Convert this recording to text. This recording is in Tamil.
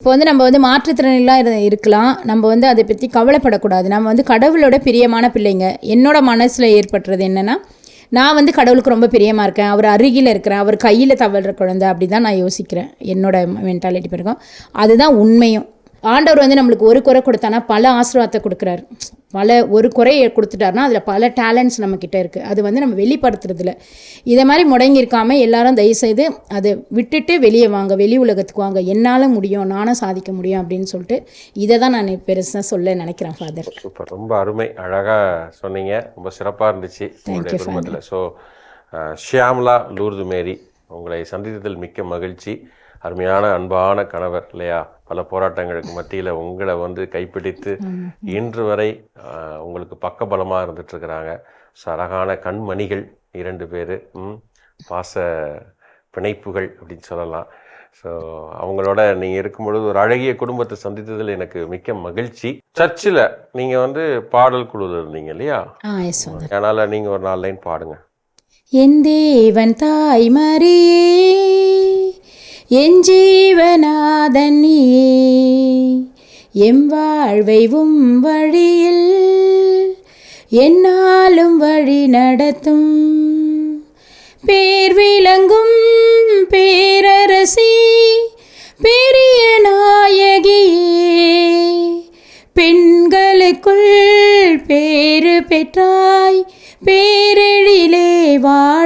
இப்போ வந்து நம்ம வந்து மாற்றுத்திறனிலாம் இரு இருக்கலாம். நம்ம வந்து அதை பற்றி கவலைப்படக்கூடாது. நம்ம வந்து கடவுளோட பிரியமான பிள்ளைங்க. என்னோட மனசில் ஏற்பட்டுறது என்னென்னா நான் வந்து கடவுளுக்கு ரொம்ப பிரியமாக இருக்கேன். அவர் அருகில் இருக்கிறேன் அவர் கையில் தவழ்கிற குழந்தை. அப்படி தான் நான் யோசிக்கிறேன். என்னோட மென்டாலிட்டி பிறகும் அதுதான் உண்மையும். ஆண்டவர் வந்து நம்மளுக்கு ஒரு குறை கொடுத்தானா பல ஆசீர்வாதத்தை கொடுக்குறாரு. பல ஒரு குறையை கொடுத்துட்டாருன்னா அதில் பல டேலண்ட்ஸ் நம்மக்கிட்ட இருக்குது அது வந்து நம்ம வெளிப்படுத்துறதில்ல. இதை மாதிரி முடங்கி இருக்காம எல்லாரும் தயவுசெய்து அதை விட்டுட்டு வெளியே வாங்க வெளி உலகத்துக்கு வாங்க. என்னால் முடியும் நானும் சாதிக்க முடியும் அப்படின்னு சொல்லிட்டு இதை தான் நான் பெருசாக சொல்ல நினைக்கிறேன் ஃபாதர் சூப்பர். ரொம்ப அருமை. அழகாக சொன்னீங்க. ரொம்ப சிறப்பாக இருந்துச்சு உங்களுடைய குடும்பத்தில். ஸோ ஷியாம்லா லூர்து மேரி உங்களை சந்தித்ததில் மிக்க மகிழ்ச்சி. அருமையான அன்பான கணவர் இல்லையா? பல போராட்டங்களுக்கு மத்தியில் உங்களை வந்து கைப்பிடித்து இன்று வரை உங்களுக்கு பக்கபலமாக இருந்துட்டு இருக்கிறாங்க ஸோ அழகான கண்மணிகள் இரண்டு பேர் பாச பிணைப்புகள் அப்படின்னு சொல்லலாம். ஸோ அவங்களோட நீங்கள் இருக்கும் பொழுது ஒரு அழகிய குடும்பத்தை சந்தித்ததில் எனக்கு மிக்க மகிழ்ச்சி. சர்ச்சில் நீங்கள் வந்து பாடல் குழுவில் இருந்தீங்க இல்லையா? அதனால் நீங்கள் ஒரு நாலு லைன் பாடுங்க. என் தேவன் தாய் மரியே என் ஜீவநாதன் நீயே எம் வாழ்வைவும் வழியில் என்னாலும் வழி நடத்தும். பேர் விளங்கும் பேரரசி பெரிய நாயகியே பெண்களுக்குள் பேரு பெற்றாய் பேரெழிலே வா